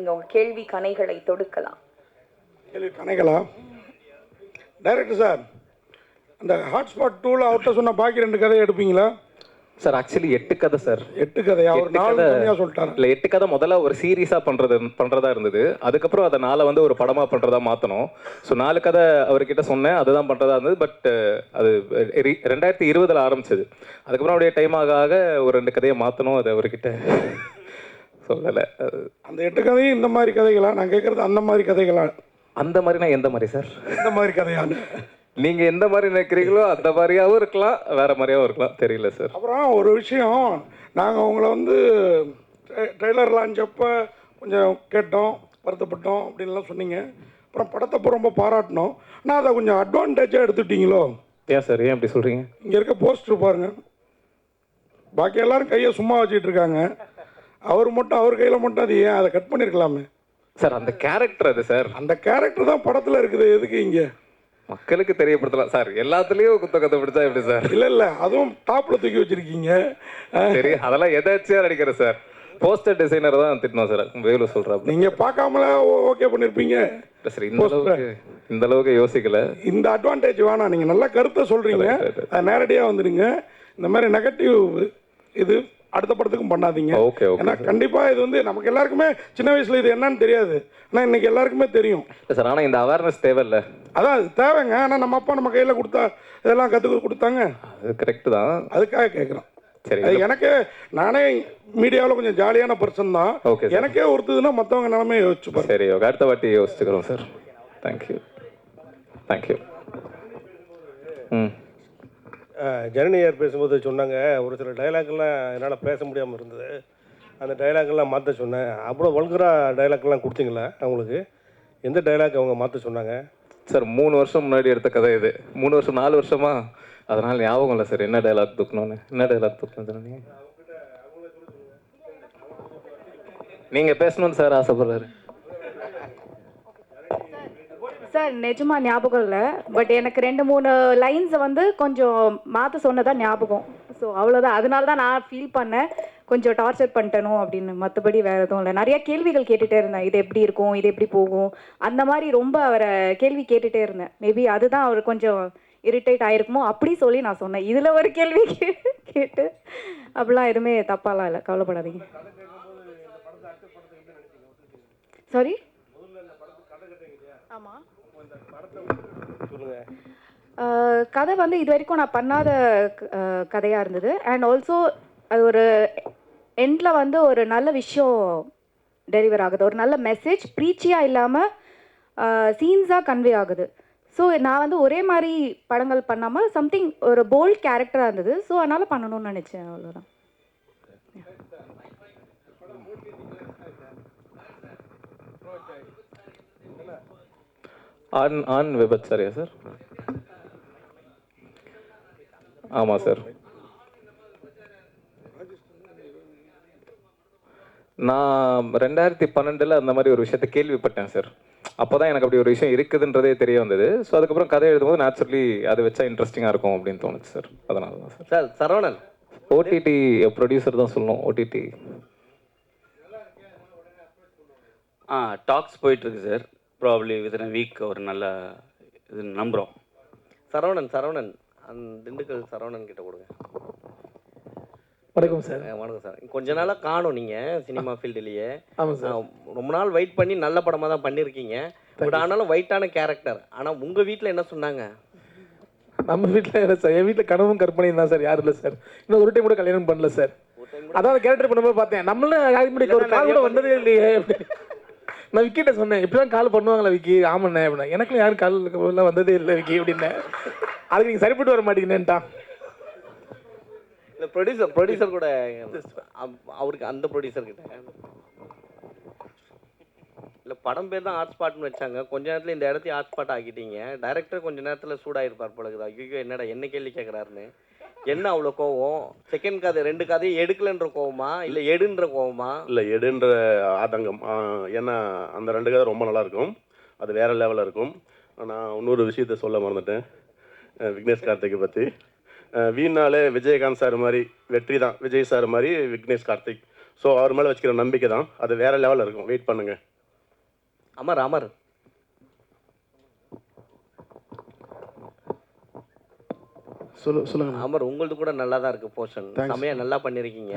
நீங்க உங்க கேள்வி கணைகளை தொடுக்கலாம். கேள்வி கணைகளா? டைரக்டர் சார் அந்த ஹாட்ஸ்பாட் டூவில் அவர்கிட்ட சொன்ன பாக்கி ரெண்டு கதையை எடுப்பீங்களா? சார் ஆக்சுவலி எட்டு கதை சார் எட்டு கதையா? அவர் நாலு கதை. கம்மியாக சொல்லிட்டாரு? இல்ல எட்டு கதை முதல்ல ஒரு சீரியஸா பண்றது பண்றதா இருந்தது. அதுக்கப்புறம் அதை நாளை வந்து ஒரு படமா பண்றதா மாத்தணும். ஸோ நாலு கதை அவர்கிட்ட சொன்னேன். அதுதான் பண்றதா இருந்தது. பட் அது ரெண்டாயிரத்தி இருபதுல ஆரம்பிச்சது. அதுக்கப்புறம் அப்படியே டைம் ஆக ஆக ஒரு ரெண்டு கதையை மாத்தணும். அது அவர்கிட்ட சொல்லலை. அந்த எட்டு கதையும் இந்த மாதிரி கதைகளா? நான் கேட்குறது அந்த மாதிரி கதைகளா? அந்த மாதிரினா எந்த மாதிரி சார்? இந்த மாதிரி கதையான்னு நீங்க எந்த மாதிரி நினைக்கிறீங்களோ அந்த மாதிரியாவும் இருக்கலாம் வேற மாதிரியாவும் இருக்கலாம். தெரியல சார். அப்புறம் ஒரு விஷயம் நாங்கள் உங்களை வந்து ட்ரெய்லர் லான்ச் அப்போ கொஞ்சம் கேட்டோம் வருத்தப்பட்டோம் அப்படின்லாம் சொன்னீங்க. அப்புறம் படத்தை ரொம்ப பாராட்டினோம். ஆனால் அதை கொஞ்சம் அட்வான்டேஜாக எடுத்துட்டீங்களோ? ஏன் சார்? ஏன் அப்படி சொல்றீங்க? இங்கே இருக்க போஸ்டர் பாருங்க. பாக்கி எல்லாரும் கையை சும்மா வச்சுட்டு இருக்காங்க. அவர் மட்டும் அவர் கையில் மட்டும் அது ஏன் அதை கட் பண்ணியிருக்கலாமே சார் அந்த கேரக்டர் அது சார். அந்த கேரக்டர் தான் படத்தில் இருக்குது. எதுக்கு இங்கே? மக்களுக்கு தெரியப்படுத்தலாம். சார் எல்லாத்துலயும் குத்த கத்த பிடிச்சா எப்படி சார்? இல்லை இல்லை அதுவும் டாப்பில் தூக்கி வச்சிருக்கீங்க. சரி அதெல்லாம் எதாச்சியா நடிக்கிறேன் சார்? போஸ்டர் டிசைனர் தான் திட்டணும் சார். வேலு சொல்றாப்ல. நீங்க பார்க்காமல ஓகே பண்ணிருப்பீங்க. இல்ல சார் இந்த அளவுக்கு இந்த அளவுக்கு யோசிக்கல. இந்த அட்வான்டேஜ் வேணாம். நீங்க நல்ல கருத்தை சொல்றீங்க. அது நேரடியா வந்துடுங்க. இந்த மாதிரி நெகட்டிவ் இது. அடுத்த படத்துக்கும் பண்ணாதீங்க. Okay okay. ஏன்னா கண்டிப்பா இது வந்து நமக்கு எல்லாருக்குமே சின்ன வயசுல இது என்னன்னு தெரியாது. ஆனா இன்னைக்கு எல்லாருக்குமே தெரியும். இல்ல சார் ஆனா இந்த அவேர்னஸ் தேவையில்ல. அதான் அது தேவைங்க. ஆனா நம்ம அப்பா நம்ம கையில கொடுத்தா இதெல்லாம் கத்துக்க கொடுத்தாங்க. அது கரெக்ட் தான். அதுக்காக கேட்குறோம் சரி அது எனக்கு நானே மீடியாவில் கொஞ்சம் ஜாலியான பர்சன் தான். sir. எனக்கே ஒருத்ததுன்னா மற்றவங்க நிலமையை யோசிச்சு சரி ஓகே. அடுத்த வாட்டி யோசிச்சுக்கிறோம் சார். தேங்க்யூ தேங்க்யூ ம். ஜனனியார் பேசும்போது சொன்னாங்க. ஒரு சில டைலாக்லாம் என்னால் பேச முடியாமல் இருந்தது. அந்த டைலாக்லாம் மாற்ற சொன்னேன். அவ்வளோ வல்கரா டைலாக்லாம் கொடுத்தீங்களா அவங்களுக்கு? எந்த டைலாக் அவங்க மாற்ற சொன்னாங்க? சார் மூணு வருஷம் முன்னாடி எடுத்த கதை இது. மூணு வருஷம் நாலு வருஷமா? அதனால ஞாபகம் இல்லை சார். என்ன டைலாக் தூக்கணும்னு என்ன டைலாக் தூக்கணும் சார் நீங்க நீங்க பேசணும்னு சார் ஆசைப்படுறாரு சார் நிஜமா ஞாபகம் இல்லை. பட் எனக்கு ரெண்டு மூணு லைன்ஸை வந்து கொஞ்சம் மாற்ற சொன்னதா ஞாபகம். ஸோ அவ்வளோதான் அதனால தான் நான் ஃபீல் பண்ணேன். கொஞ்சம் டார்ச்சர் பண்ணிட்டனோ அப்படின்னு. மற்றபடி வேறு எதுவும் இல்லை. நிறைய கேள்விகள் கேட்டுகிட்டே இருந்தேன். இது எப்படி இருக்கும்? இது எப்படி போகும்? அந்த மாதிரி ரொம்ப அவரை கேள்வி கேட்டுகிட்டே இருந்தேன். மேபி அதுதான் அவர் கொஞ்சம் இரிட்டேட் ஆயிருக்குமோ அப்படி சொல்லி நான் சொன்னேன். இதில் ஒரு கேள்வி கேட்டு அப்படிலாம் எதுவுமே தப்பாலாம் இல்லை. கவலைப்படாதீங்க. சாரி ஆமாம் சொல்லுங்கள் கதை வந்து இது வரைக்கும் நான் பண்ணாத கதையாக கதையா இருந்தது. அண்ட் ஆல்சோ அது ஒரு எண்டில் வந்து ஒரு நல்ல விஷயம் டெலிவர் ஆகுது. ஒரு நல்ல மெசேஜ் ப்ரீச்சியாக இல்லாமல் சீன்ஸாக கன்வே ஆகுது. ஸோ நான் வந்து ஒரே மாதிரி படங்கள் பண்ணாமல் சம்திங் ஒரு போல்ட் கேரக்டராக இருந்தது. ஸோ அதனால் பண்ணணும்னு நினச்சேன் அவ்வளோதான் ஆண் ஆண் விபச்சாரியா சார் ஆமாம் சார் நான் ரெண்டாயிரத்தி பன்னெண்டில் அந்த மாதிரி ஒரு விஷயத்தை கேள்விப்பட்டேன் சார் அப்போ தான் எனக்கு அப்படி ஒரு விஷயம் இருக்குதுன்றதே தெரிய வந்தது. ஸோ அதுக்கப்புறம் கதை எழுதும்போது நேச்சுரலி அது வச்சா இன்ட்ரெஸ்டிங்காக இருக்கும் அப்படின்னு தோணுச்சு சார் அதனால தான் sir sir Saravanan OTT producer தான் சொல்லணும் ஓடிடி ஆ டாக்ஸ் போயிட்டுருக்கு சார் ப்ராப்ளி வித்தின் வீக் ஒரு நல்ல இது நம்புகிறோம் சரவணன் சரவணன். அந்த திண்டுக்கல் சரவணன் கிட்ட கொடுங்க. வணக்கம் சார். வணக்கம் சார். கொஞ்ச நாளாக காணும் நீங்கள் சினிமா ஃபீல்டுலேயே. ஆமாம் சார். ரொம்ப நாள் வெயிட் பண்ணி நல்ல படமாக தான் பண்ணியிருக்கீங்க பட் ஆனாலும் ஒயிட்டான கேரக்டர் ஆனால் உங்கள் வீட்டில் என்ன சொன்னாங்க? நம்ம வீட்டில் என்ன சார்? என் வீட்டில் கனவும் கற்பனையும் தான் சார். யாரும் இல்லை சார். இன்னும் ஒரு டைம் கூட கல்யாணம் பண்ணல சார். அதான் கேரக்டர் பண்ணும்போது பார்த்தேன். நம்மளும் முன்னாடி ஒரு கால் கூட வந்ததே இல்லையே. நான் விக்கிட்ட சொன்னேன் இப்படிதான் கால் பண்ணுவாங்களா விக்கி ஆமாண்ணே அப்படின்னா. எனக்குலாம் யாரும் கால் எல்லாம் வந்ததே இல்லை விக்கி அப்படின்னேன் அதுக்கு நீங்கள் சரிப்பட்டு வர மாட்டீங்கன்னுட்டான் இந்த ப்ரொடியூசர் ப்ரொடியூசர் கூட அவ- அவருக்கு அந்த ப்ரொடியூசர் கிட்ட. இல்லை படம் பேர் தான் ஹாட் ஸ்பாட்னு வச்சாங்க. கொஞ்ச நேரத்தில் இந்த இடத்தையும் ஹாட் ஸ்பாட் ஆக்கிட்டீங்க. டைரக்டர் கொஞ்ச நேரத்தில் சூடாயிருப்பார் போலக்குது ஐயோ என்னடா என்ன கேள்வி கேட்குறாருன்னு என்ன அவ்வளோ கோவம்? செகண்ட் கதை ரெண்டு கதையும் எடுக்கலன்ற கோவமா? இல்லை எடுன்ற கோவமா? இல்லை எடுன்ற ஆதங்கம். ஏன்னா அந்த ரெண்டு கதை ரொம்ப நல்லா இருக்கும். அது வேற லெவலில் இருக்கும். நான் இன்னொரு விஷயத்த சொல்ல மறந்துட்டேன். விக்னேஷ் கார்த்திகை பற்றி வீணாலே விஜயகாந்த் சார் மாதிரி வெற்றி தான். விஜய் சார் மாதிரி விக்னேஷ் கார்த்திக். ஸோ அவர் மேலே வச்சுக்கிற நம்பிக்கை தான். அது வேற லெவலில் இருக்கும். வெயிட் பண்ணுங்கள் அமர் அமர். சொல்லு சொல்லுங்க அமர் உங்களது கூட நல்லா தான் இருக்கு போர்ஷன். செமையா நல்லா பண்ணிருக்கீங்க.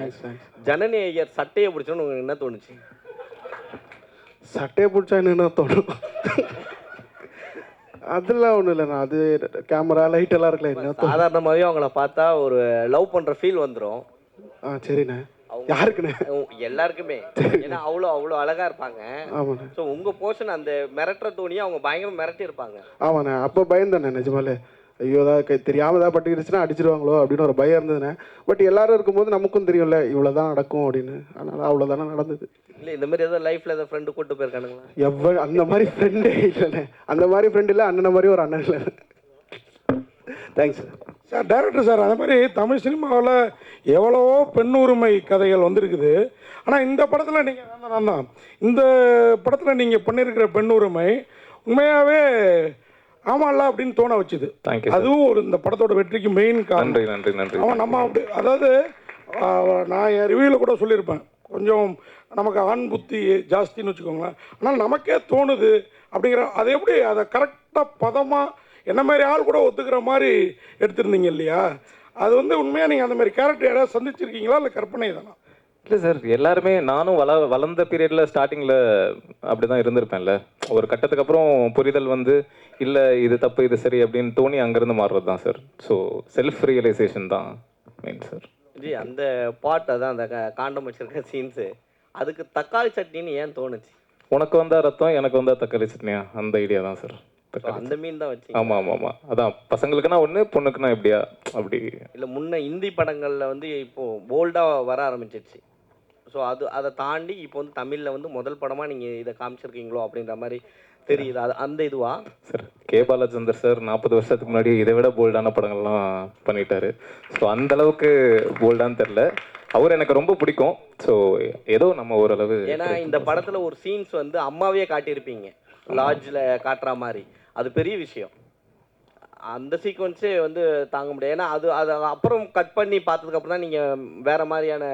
ஜனனி ஐயர் சட்டையை பிடிச்சோன்னு உங்களுக்கு என்ன தோணுச்சு? சட்டையை பிடிச்சா என்ன தோணும்? அதெல்லாம் ஒன்றும் இல்லைண்ணா. அது கேமரா லைட் எல்லாம் இருக்குல்ல என்ன சாதாரணமாகவே அவங்கள பார்த்தா ஒரு லவ் பண்ற ஃபீல் வந்துடும் ஆ சரிண்ணே. யாருக்குண்ணே? எல்லாருக்குமே. ஏன்னா அவ்வளோ அவ்வளோ அழகா இருப்பாங்க. ஆமாண்ணே. ஸோ உங்க போர்ஷன் அந்த மிரட்டுற தோணியை அவங்க பயங்கர மிரட்டி இருப்பாங்க ஆமாண்ணே. அப்போ பயந்தேண்ணே நிஜமாலே? ஐயோ ஏதாவது தெரியாமல் ஏதாவது பட்டுக்கிடுச்சுன்னா அடிச்சிருவாங்களோ அப்படின்னு ஒரு பயம் இருந்ததுண்ணே பட் எல்லாரும் இருக்கும்போது நமக்கும் தெரியும்ல இவ்வளோ தான் நடக்கும் அப்படின்னு. அதனால் அவ்வளோதானே நடந்தது. இல்ல இந்த மாதிரி ஏதோ லைஃப்ல ஏதோ ஃப்ரெண்டு கூட்டு போயிருக்கானுங்களா? எவ்வளோ அந்த மாதிரி ஃப்ரெண்டே இல்லைண்ணே. அந்த மாதிரி ஃப்ரெண்ட் இல்லை அண்ணனை மாதிரி ஒரு அண்ணன் இல்லை. தேங்க்ஸ் சார் டைரக்டர் சார் அதே மாதிரி தமிழ் சினிமாவில் எவ்வளவோ பெண் உரிமை கதைகள் வந்திருக்குது. ஆனால் இந்த படத்தில் நீங்கள் நான் தான் இந்த படத்தில் நீங்கள் பண்ணியிருக்கிற பெண் உரிமை உண்மையாகவே ஆமாம்ல அப்படின்னு தோண வச்சுது. அதுவும் ஒரு இந்த படத்தோட வெற்றிக்கு மெயின் காரணம். நன்றி நன்றி நன்றி. அவன் நம்ம அப்படி அதாவது நான் என் ரிவ்யூவில் கூட சொல்லியிருப்பேன். கொஞ்சம் நமக்கு ஆண் புத்தி ஜாஸ்தின்னு வச்சுக்கோங்களேன். ஆனால் நமக்கே தோணுது அப்படிங்கிற அதை எப்படி அதை கரெக்டாக பதமாக என்ன மாதிரி ஆள் கூட ஒத்துக்கிற மாதிரி எடுத்திருந்தீங்க இல்லையா? அது வந்து உண்மையாக நீங்கள் அந்த மாதிரி கேரக்டர் யாராவது சந்திச்சிருக்கீங்களா இல்லை கற்பனை தானா? இல்லை சார் எல்லாருமே நானும் வள வளர்ந்த பீரியடில் ஸ்டார்டிங்கில் அப்படி தான் இருந்திருப்பேன்ல. ஒரு கட்டத்துக்கு அப்புறம் புரிதல் வந்து இல்லை இது தப்பு இது சரி அப்படின்னு தோணி அங்கேருந்து மாறுறது தான் சார் ஸோ செல்ஃப் ரியலைசேஷன் தான் மெயின் சார் ஜி அந்த பாட் அதான் அந்த காண்டம் வச்சிருக்க சீன்ஸு அதுக்கு தக்காளி சட்னின்னு ஏன் தோணுச்சு? உனக்கு வந்தா ரத்தம் எனக்கு வந்தா தக்காளி சட்னியா? அந்த ஐடியா தான் சார் அந்த மீன் தான் வச்சு ஆமாம் ஆமாம் ஆமாம் அதான் பசங்களுக்குனா ஒன்று பொண்ணுக்குனா எப்படியா? அப்படி. இல்லை முன்ன இந்தி படங்களில் வந்து இப்போ போல்டாக வர ஆரம்பிச்சிருச்சு. ஸோ அது அதை தாண்டி இப்போ வந்து தமிழில் வந்து முதல் படமாக நீங்கள் இதை காமிச்சிருக்கீங்களோ அப்படின்ற மாதிரி தெரியுது. அது அந்த இதுவா? சார் கே பாலச்சந்தர் சார் நாற்பது வருஷத்துக்கு முன்னாடி இதை விட போல்டான படங்கள்லாம் பண்ணிட்டாரு. ஸோ அந்த அளவுக்கு போல்டான்னு தெரில அவர் எனக்கு ரொம்ப பிடிக்கும். ஸோ ஏதோ நம்ம ஓரளவு ஏன்னா இந்த படத்தில் ஒரு சீன்ஸ் வந்து அம்மாவே காட்டியிருப்பீங்க. லாட்ஜில் காட்டுற மாதிரி. அது பெரிய விஷயம். அந்த சீக்வன்ஸே வந்து தாங்க முடியாது. ஏன்னா அது அது அப்புறம் கட் பண்ணி பார்த்ததுக்கப்புறம் தான் நீங்கள் வேற மாதிரியான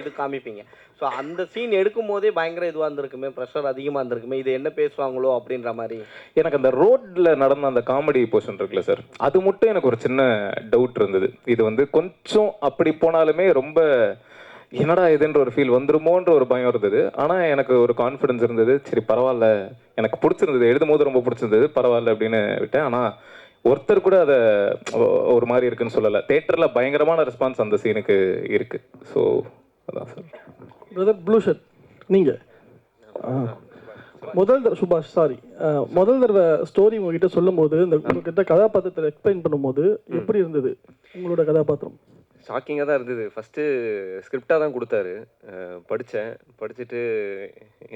இது காமிப்பீங்க. ஸோ அந்த சீன் எடுக்கும் போதே பயங்கர இதுவாக இருந்திருக்குமே ப்ரெஷர் அதிகமாக இருந்திருக்குமே இது என்ன பேசுவாங்களோ அப்படின்ற மாதிரி. எனக்கு அந்த ரோட்டில் நடந்த அந்த காமெடி போர்ஷன் இருக்குல்ல சார் அது மட்டும் எனக்கு ஒரு சின்ன டவுட் இருந்தது. இது வந்து கொஞ்சம் அப்படி போனாலுமே ரொம்ப என்னடா இதுன்ற ஒரு ஃபீல் வந்துருமோன்ற ஒரு பயம் இருந்தது. ஆனால் எனக்கு ஒரு கான்ஃபிடன்ஸ் இருந்தது சரி பரவாயில்ல எனக்கு பிடிச்சிருந்தது எழுதும் போது ரொம்ப பிடிச்சிருந்தது பரவாயில்ல அப்படின்னு விட்டேன். ஆனால் ஒருத்தர் கூட அதை ஒரு மாதிரி இருக்குன்னு சொல்லலை. தேட்டரில் பயங்கரமான ரெஸ்பான்ஸ் அந்த சீனுக்கு இருக்குது ஸோ அதான் சார். பிரதர் ப்ளூ ஷர்ட் நீங்கள் முதல் தடவை சுபாஷ் சாரி முதல் தடவை ஸ்டோரி உங்ககிட்ட சொல்லும்போது இந்த உங்ககிட்ட கதாபாத்திரத்தை எக்ஸ்பிளைன் பண்ணும்போது எப்படி இருந்தது உங்களோட கதாபாத்திரம்? ஷாக்கிங்காக தான் இருந்தது. ஃபஸ்ட்டு ஸ்கிரிப்டாக தான் கொடுத்தாரு. படித்தேன் படிச்சுட்டு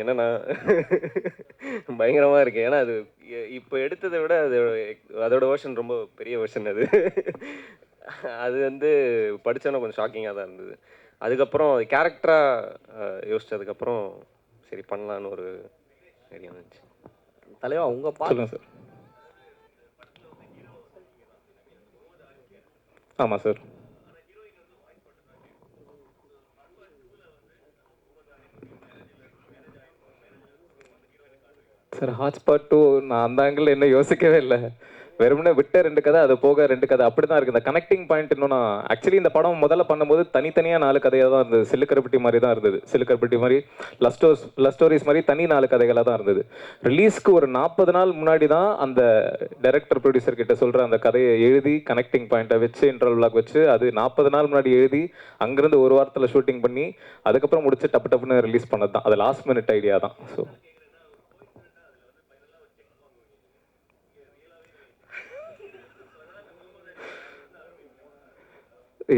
என்னன்னா பயங்கரமாக இருக்கு. ஏன்னா அது இப்போ எடுத்ததை விட அது அதோட வெர்ஷன் ரொம்ப பெரிய வெர்ஷன் அது. அது வந்து படித்தோன்னே கொஞ்சம் ஷாக்கிங்காக தான் இருந்தது. அதுக்கப்புறம் கேரக்டராக யோசிச்சதுக்கப்புறம் சரி பண்ணலான்னு ஒரு ஐடியா வந்துச்சு. தலைவா உங்கள் பா சார். ஆமாம் சார். சார் ஹாட்ஸ்பாட் டூ நான் அந்த ஆங்கிள் என்ன யோசிக்கவே இல்லை. வெறுமனே விட்ட ரெண்டு கதை அது போக ரெண்டு கதை. அப்படி தான் இருக்குது இந்த கனெக்டிங் பாயிண்ட் இன்னும் ஆக்சுவலி இந்த படம் முதல்ல பண்ணும்போது தனித்தனியாக நாலு கதையாக தான் இருந்தது. சிலுக்கருப்பட்டி மாதிரி தான் இருந்தது. சிலுக்கருப்பட்டி மாதிரி லவ் ஸ்டோர்ஸ் லவ் ஸ்டோரிஸ் மாதிரி தனி நாலு கதைகளாக தான் இருந்தது. ரிலீஸ்க்கு ஒரு நாற்பது நாள் முன்னாடி தான் அந்த டைரக்டர் ப்ரொடியூசர் கிட்ட சொல்கிற அந்த கதையை எழுதி கனெக்டிங் பாயிண்ட்டை வச்சு இன்டர்வலாக் வச்சு அது நாற்பது நாள் முன்னாடி எழுதி அங்கேருந்து ஒரு வாரத்தில் ஷூட்டிங் பண்ணி அதுக்கப்புறம் முடிச்சு டப்பு டப்புன்னு ரிலீஸ் பண்ணது தான் அது லாஸ்ட் மினிட் ஐடியா தான். ஸோ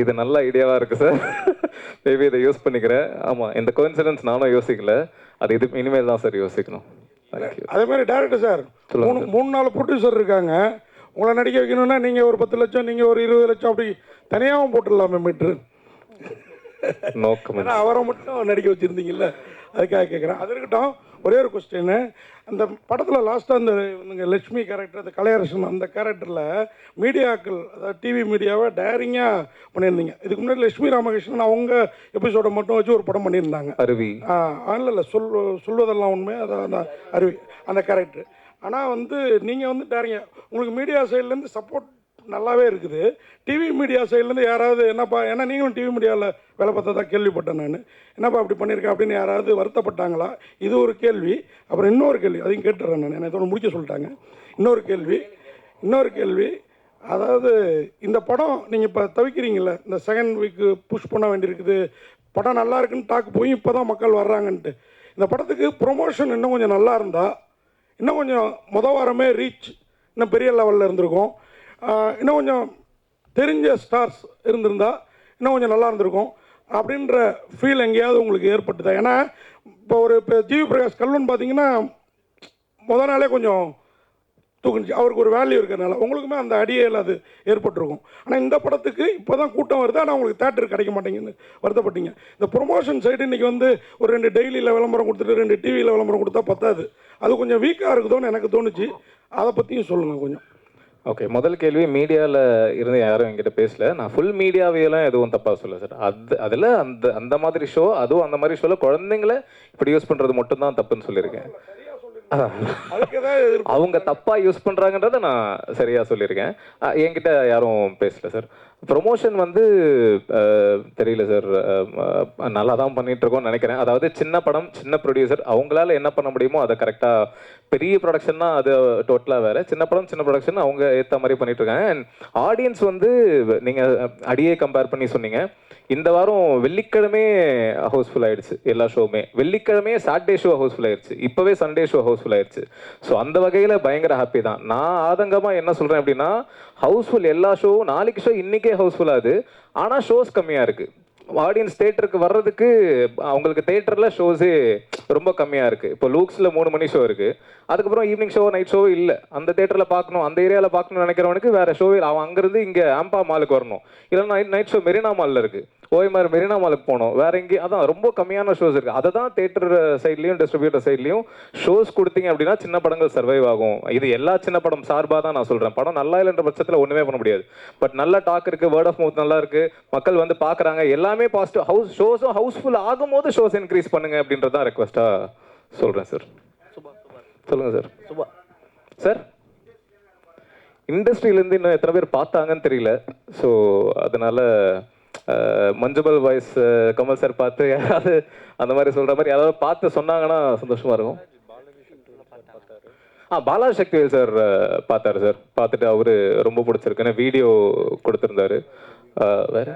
இது நல்ல ஐடியாவாக இருக்குது சார் மேபி இதை யூஸ் பண்ணிக்கிறேன். ஆமாம் இந்த கோயின்சிடன்ஸ் நானும் யோசிக்கல. அது இது இனிமேல் தான் சார் யோசிக்கணும். அதே மாதிரி டேரக்டர் சார் மூணு மூணு நாலு ப்ரொடியூசர் இருக்காங்க. உங்களை நடிக்க வைக்கணும்னா நீங்கள் ஒரு பத்து லட்சம் நீங்கள் ஒரு இருபது லட்சம் அப்படி தனியாகவும் போட்டுடலாமே மீட்ரு நோக்கம். அவரை மட்டும் நடிக்க வச்சுருந்தீங்கல்ல. அதுக்காக கேட்குறேன் அது இருக்கட்டும் ஒரே ஒரு கொஸ்டின் அந்த படத்தில் லாஸ்ட்டாக அந்த இவங்க லட்சுமி கேரக்டர் அந்த கலையரசன் அந்த கேரக்டரில் மீடியாக்கள் அதாவது டிவி மீடியாவை டேரிங்காக பண்ணியிருந்தீங்க. இதுக்கு முன்னாடி லட்சுமி ராமகிருஷ்ணன் அவங்க எபிசோடை மட்டும் வச்சு ஒரு படம் பண்ணியிருந்தாங்க. அருவி. இல்லை இல்லை சொல் சொல்வதெல்லாம் உண்மை அதான் அந்த அருவி அந்த கேரக்டர் ஆனால் வந்து நீங்கள் வந்து டேரிங்க உங்களுக்கு மீடியா சைட்லேருந்து சப்போர்ட் நல்லாவே இருக்குது. டிவி மீடியா சைட்லேருந்து யாராவது என்னப்பா ஏன்னா நீங்களும் டிவி மீடியாவில் வேலை பார்த்ததா கேள்விப்பட்டேன் நான். என்னப்பா அப்படி பண்ணியிருக்கேன் அப்படின்னு யாராவது வருத்தப்பட்டாங்களா? இது ஒரு கேள்வி. அப்புறம் இன்னொரு கேள்வி அதையும் கேட்டுறேன் நான். என்னை இதோட முடிக்க சொல்லிட்டாங்க. இன்னொரு கேள்வி இன்னொரு கேள்வி. அதாவது இந்த படம் நீங்கள் இப்போ தவிக்கிறீங்கள இந்த செகண்ட் வீக்கு புஷ் பண்ண வேண்டியிருக்குது. படம் நல்லா இருக்குன்னு டாக்கு போய் இப்போ தான் மக்கள் வர்றாங்கன்ட்டு. இந்த படத்துக்கு ப்ரொமோஷன் இன்னும் கொஞ்சம் நல்லா இருந்தால் இன்னும் கொஞ்சம் முத வாரமே ரீச் இன்னும் பெரிய லெவலில் இருந்திருக்கும். இன்னும் கொஞ்சம் தெரிஞ்ச ஸ்டார்ஸ் இருந்திருந்தா இன்னும் கொஞ்சம் நல்லா இருந்திருக்கும் அப்படின்ற ஃபீல் எங்கேயாவது உங்களுக்கு ஏற்பட்டுதா? ஏன்னா இப்போ ஒரு இப்போ ஜிவி பிரகாஷ் கல்லுன்னு பார்த்தீங்கன்னா முத நாளே கொஞ்சம் தூக்குனுச்சு. அவருக்கு ஒரு வேல்யூ இருக்கிறனால உங்களுக்குமே அந்த அடியில் அது ஏற்பட்டிருக்கும். ஆனால் இந்த படத்துக்கு இப்போ தான் கூட்டம் வருது. ஆனால் உங்களுக்கு தேட்டர் கிடைக்க மாட்டேங்குன்னு வருத்தப்பட்டீங்க. இந்த ப்ரொமோஷன் சைடு இன்றைக்கி வந்து ஒரு ரெண்டு டெய்லியில் விளம்பரம் கொடுத்துட்டு ரெண்டு டிவியில் விளம்பரம் கொடுத்தா பத்தாது. அது கொஞ்சம் வீக்காக இருக்குதோன்னு எனக்கு தோணுச்சு. அதை பற்றியும் சொல்லுங்கள் கொஞ்சம். ஓகே முதல் கேள்வி மீடியாவில் இருந்து யாரும் என்கிட்ட பேசல. நான் ஃபுல் மீடியாவையெல்லாம் எதுவும் தப்பாக சொல்ல சார் அது அதில் அந்த அந்த மாதிரி ஷோ அதுவும் அந்த மாதிரி ஷோவில் குழந்தைங்கள இப்படி யூஸ் பண்ணுறது மட்டும்தான் தப்புன்னு சொல்லியிருக்கேன். அவங்க தப்பாக யூஸ் பண்ணுறாங்கன்றத நான் சரியாக சொல்லியிருக்கேன். என்கிட்ட யாரும் பேசல சார் ப்ரொமோஷன் வந்து தெரியல சார் நல்லா தான் பண்ணிட்டு இருக்கோம்னு நினைக்கிறேன். அதாவது சின்ன படம் சின்ன ப்ரொடியூசர் அவங்களால என்ன பண்ண முடியுமோ அதை கரெக்டாக பெரிய ப்ரொடக்ஷன்னா அது டோட்டலாக வேறு. சின்ன படம் சின்ன ப்ரொடக்ஷன் அவங்க ஏற்ற மாதிரி பண்ணிட்டு இருக்காங்க அண்ட் ஆடியன்ஸ் வந்து நீங்கள் அடியே கம்பேர் பண்ணி சொன்னீங்க. இந்த வாரம் வெள்ளிக்கிழமே ஹவுஸ்ஃபுல் ஆயிடுச்சு எல்லா ஷோவுமே வெள்ளிக்கிழமையே சாட்டர்டே ஷோ ஹவுஸ்ஃபுல் ஆயிடுச்சு. இப்போவே சண்டே ஷோ ஹவுஸ்ஃபுல் ஆயிடுச்சு. ஸோ அந்த வகையில் பயங்கர ஹாப்பி தான். நான் ஆதங்கமாக என்ன சொல்கிறேன் அப்படின்னா ஹவுஸ்ஃபுல் எல்லா ஷோவும் நாளைக்கு ஷோ இன்றைக்கே ஹவுஸ்ஃபுல்லாக அது. ஆனால் ஷோஸ் கம்மியாக இருக்குது ஆடியன்ஸ் தேட்டருக்கு வர்றதுக்கு அவங்களுக்கு தேட்டரில் ஷோஸே ரொம்ப கம்மியாக இருக்குது இப்போ லூக்ஸில் மூணு மணி ஷோ இருக்குது அதுக்கப்புறம் ஈவினிங் ஷோ நைட் ஷோ இல்லை. அந்த தேட்டரில் பார்க்கணும் அந்த ஏரியாவில் பார்க்கணும்னு நினைக்கிறவனுக்கு வேறு ஷோவே அவன் அங்கேருந்து இங்கே ஆம்பா மாலுக்கு வரணும். இல்லைன்னா நைட் நைட் ஷோ மெரினா மாலில் இருக்குது ஓய்மார் மெரினா மாலுக்கு போகணும் வேற எங்கேயும் அதான் ரொம்ப கம்மியான ஷோஸ் இருக்குது அதை தான் தேட்டர் சைட்லேயும் டிஸ்ட்ரிபியூட்டர் சைட்லேயும் ஷோஸ் கொடுத்தீங்க அப்படின்னா சின்ன படங்கள் சர்வைவ் ஆகும். இது எல்லா சின்ன படம் சார்பாக தான் நான் சொல்கிறேன் படம் நல்லா இல்லைன்ற பட்சத்தில் ஒன்றுமே பண்ண முடியாது. பட் நல்ல டாக் இருக்குது வேர்ட் ஆஃப் மவுத் நல்லா இருக்குது மக்கள் வந்து பார்க்குறாங்க. எல்லாமே பாசிட்டிவ் ஹவுஸ் ஷோஸும் ஹவுஸ்ஃபுல் ஆகும்போது ஷோஸ் இன்க்ரீஸ் பண்ணுங்க அப்படின்றது தான் ரெக்வஸ்ட்டாக சொல்கிறேன் சார் சொல்லுங்கள் சார் சுபா. சார் இண்டஸ்ட்ரியிலேருந்து இன்னும் எத்தனை பேர் பார்த்தாங்கன்னு தெரியல. ஸோ அதனால மஞ்சபல் வாய்ஸ் கமல் சார் பார்த்து யாராவது அந்த மாதிரி சொல்கிற மாதிரி யாராவது பார்த்து சொன்னாங்கன்னா சந்தோஷமா இருக்கும். ஆ பாலா சக்திவேல் சார் பார்த்தாரு சார். பார்த்துட்டு அவரு ரொம்ப பிடிச்சிருக்குன்னு வீடியோ கொடுத்துருந்தாரு. வேற?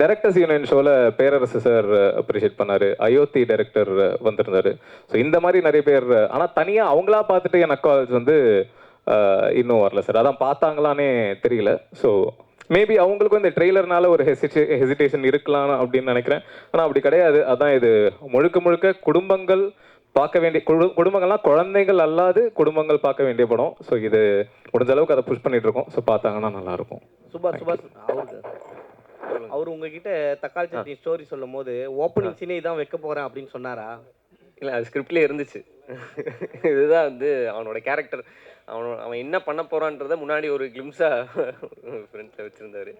டைரக்டர்ஸ் யூனியன் ஷோவில் பேரரசு சார் அப்ரிஷியேட் பண்ணார். அயோத்தி டைரக்டர் வந்திருந்தார். ஸோ இந்த மாதிரி நிறைய பேர் ஆனால் தனியாக அவங்களா பார்த்துட்டு என் கால்ஸ் வந்து இன்னும் வரல சார். அதான் பார்த்தாங்களானே தெரியல. ஸோ மேபி அவங்களுக்கும் இந்த ட்ரெய்லர்னால ஒரு ஹெசிடே ஹெசிடேஷன் இருக்கலாம் அப்படின்னு நினைக்கிறேன். ஆனால் அப்படி கிடையாது. அதான் இது. முழுக்க முழுக்க குடும்பங்கள் பார்க்க வேண்டிய குடு குடும்பங்கள்லாம் குழந்தைகள் அல்லாது குடும்பங்கள் பார்க்க வேண்டிய படம். ஸோ இது முடிஞ்ச அளவுக்கு அதை புஷ் பண்ணிட்டு இருக்கோம். ஸோ பார்த்தாங்கன்னா நல்லா இருக்கும். சுபா சுபா அவருக்கு அவர் உங்ககிட்ட தக்காளி சட்னி ஸ்டோரி சொல்லும் போது ஓப்பனிங் சீனே இதான் வைக்க போறேன் அப்படின்னு சொன்னாரா? இல்லை அது ஸ்கிரிப்ட்லேயே இருந்துச்சு. இதுதான் வந்து அவனோட கேரக்டர் அவனோட அவன் என்ன பண்ண போறான்றத முன்னாடி ஒரு கிளிம்ஸாக ஃப்ரெண்ட்ஸில் வச்சுருந்தாரு.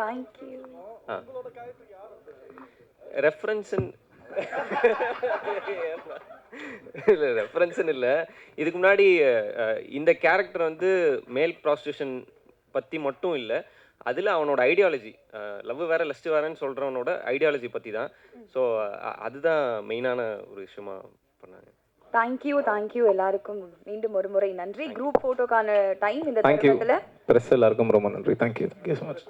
தேங்க்யூ ஆ. ரெஃபரன்ஸுன்னு இல்லை ரெஃபரன்ஸுன்னு இல்லை. இதுக்கு முன்னாடி இந்த கேரக்டர் வந்து மேல் ப்ராஸ்டியூஷன் பற்றி மட்டும் இல்லை அதில் அவனோட ஐடியாலஜி லவ் வேற லஸ்ட் வேறன்னு சொல்கிறவனோட ஐடியாலஜி பற்றி தான் ஸோ அதுதான் மெயினான ஒரு விஷயமா பண்ணாங்க. தேங்க்யூ தேங்க்யூ எல்லாருக்கும். மீண்டும் ஒரு முறை நன்றி. குரூப் போட்டோக்கான டைம் இந்த தேங்க்யூ தருணத்துல ப்ரெஸ் எல்லாருக்கும் ரொம்ப நன்றி. Thank you thank you so much